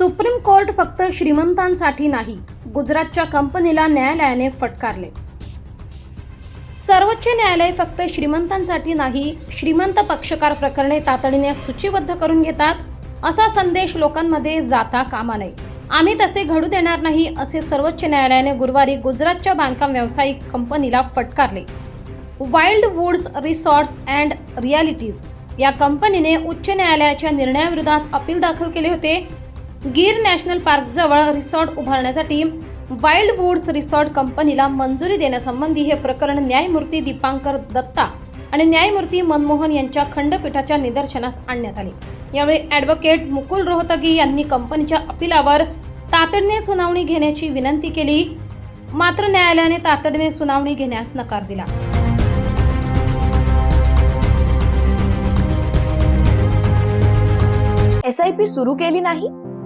Supreme court फक्त श्रीमंतांसाठी नाही गुजरातच्या कंपनीला न्यायालयाने फटकारले. सर्वोच्च न्यायालय फक्त श्रीमंतांसाठी नाही श्रीमंत पक्षकार प्रकरणे तातडीने सूचीबद्ध करून घेतात असा संदेश लोकांमध्ये जाता कामा नये. आम्ही तसे घडू देणार नाही असे सर्वोच्च न्यायालयाने गुरुवारी गुजरातच्या बांधकाम व्यावसायिक कंपनीला फटकारले. Wild Woods Resorts and Realities या कंपनीने उच्च न्यायालयाच्या निर्णयाविरोधात अपील दाखल केले होते गीर नॅशनल पार्कजवळ रिसॉर्ट उभारण्यासाठी वाईल्ड वुड्स रिसॉर्ट कंपनीला मंजुरी देण्यासंबंधी हे प्रकरण न्यायमूर्ती दीपांकर दत्ता आणि न्यायमूर्ती मनमोहन यांच्या खंडपीठाच्या निदर्शनास आणण्यात आले. यावेळी ॲडव्होकेट मुकुल रोहतगी यांनी कंपनीच्या अपिलावर तातडीने सुनावणी घेण्याची विनंती केली. मात्र न्यायालयाने तातडीने सुनावणी घेण्यास नकार दिला. एस आय पी सुरू केली नाही?